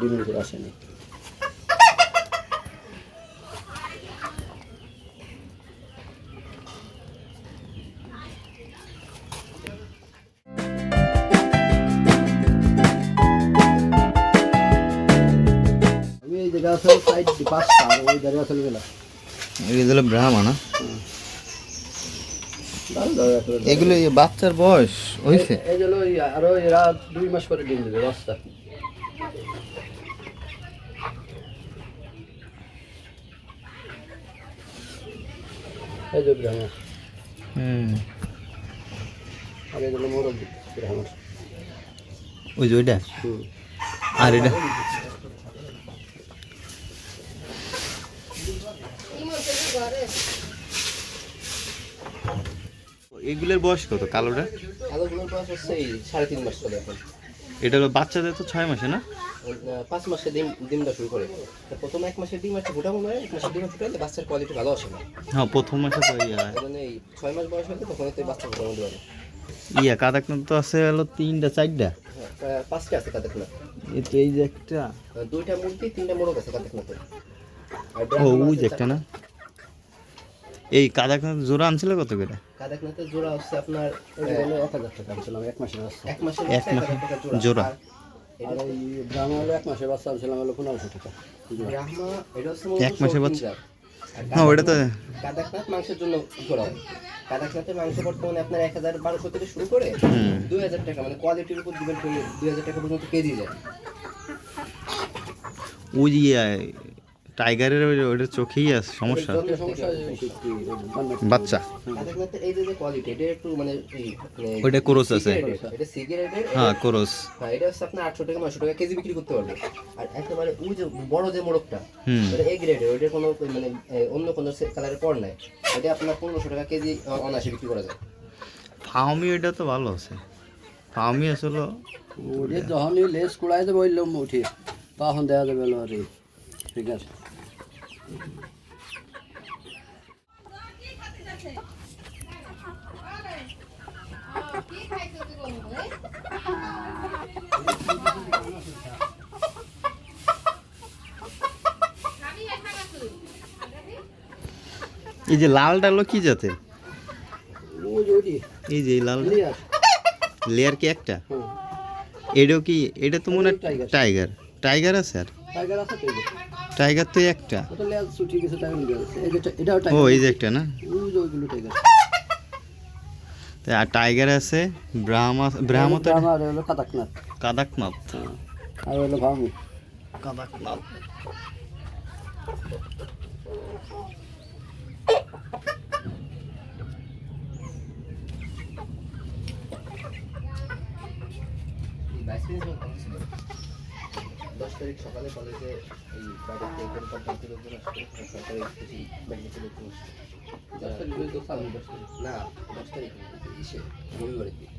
ডিমের উপর ব্রাহ্মা না। এগুলো বাচ্চার বয়স হয়েছে আরও এরা দুই মাস করে ডিম দেবে বাচ্চা। এই যে ব্রাহ্মণ। হুম। আর এই জন্য ব্রাহ্মণ। ওই যে ওইটা? হুম। আর এটা? এগুলোর বয়স কত কালোটা? আলোগুলোর বয়স হচ্ছে এই সাড়ে তিন মাস চলে এখন। এটা হলো বাচ্চাদের তো ছয় মাসে না? পাঁচ মাসে ডিম ডিমটা শুরু করে তো প্রথম এক মাসের ডিম একটা ফুটাবো নয় এক মাসের ডিম ফুটালে বাচ্চার কোয়ালিটি ভালো আসে না। হ্যাঁ প্রথম মাসে তো ইয়া এই জন্য এই ছয় মাস বয়স হলে তখন তো বাচ্চা ফুটানো দেবে ইয়া কাদাকনাথ তো আছে হলো তিনটা চারটা। হ্যাঁ পাঁচটা আছে কাদের না এই তো এই যে একটা। দুইটা মুরগি তিনটা মোরগ আছে না আর ও ওই যে একটা না? এই কাদাকনাথ জোড়া আনছিল কত করে? কাদাকনাথের জোড়া হচ্ছে আপনার এক হাজার টাকা আনছিলাম এক মাসের এক মাসের এক বাচ্চা মাসের 1000 টাকা জোড়া। আর এটা ওই ব্রাহ্মা হলো এক মাসের বাচ্চা আনছিলাম হলো পনেরোশো টাকা ব্রাহ্মা এটা হচ্ছে এক মাসের বাচ্চা? আর হ্যাঁ তো কাদাকনাথ মাংসের জন্য করা হয়। কাদাকনাথের মাংস বর্তমানে আপনার এক হাজার বারোশো থেকে শুরু করে। দুই হাজার টাকা মানে কোয়ালিটির উপর ডিপেন্ড করে দুই হাজার টাকা পর্যন্ত কেজি যায়। ওই টাইগারের ওইটা চোখেই আছে সমস্যা। বাচ্চা। এই যে যে কোয়ালিটি এটা একটু এই ওইটা ক্রস আছে। এটা সিগারেটের হ্যাঁ কোরস। হ্যাঁ এটা হচ্ছে আপনার আটশো টাকা নশো টাকা কেজি বিক্রি করতে পারবে। আর একেবারে ওই যে বড় যে হুম। ওটা এ গ্রেডের ওইটার কোনো মানে অন্য কোনো কালারের পর নাই। এটা আপনার পনেরোশো টাকা কেজি অনায়াসে বিক্রি করা যায়। ফাউমি ওইটা তো ভালো আছে। ফাউমি আসলে যখনই লেস কুড়াই দেবে ওই লোম উঠে তখন দেওয়া যাবে ঠিক আছে? এই যে লালটা হলো কি জাতের? ওই যে ওইটি এই যে লাল লেয়ার কি একটা? এটাও কি এটা তো মনে হয় টাইগার। টাইগার আছে আর? টাইগার আছে তো টাইগার তো একটা। ওটা লেজ ছুটি গেছে টাইগার গেছে এই যে ও এই যে একটা না? ওই যে ওইগুলো টাইগার আর টাইগার আছে ব্রাহ্মা ব্রাহ্মা তো আমার হলো কাতাকনাথ কাদাকনাথ আর হলো ভামি কাদাকনাথ দশ তারিখ সকালে কলেজে এই বাইরে থেকে করে পর্যন্ত লোকজন আসছে সরকারি কিছু ব্যাংকে লোকজন দশ তারিখ না দশ তারিখ ইসে রবিবারের দিন।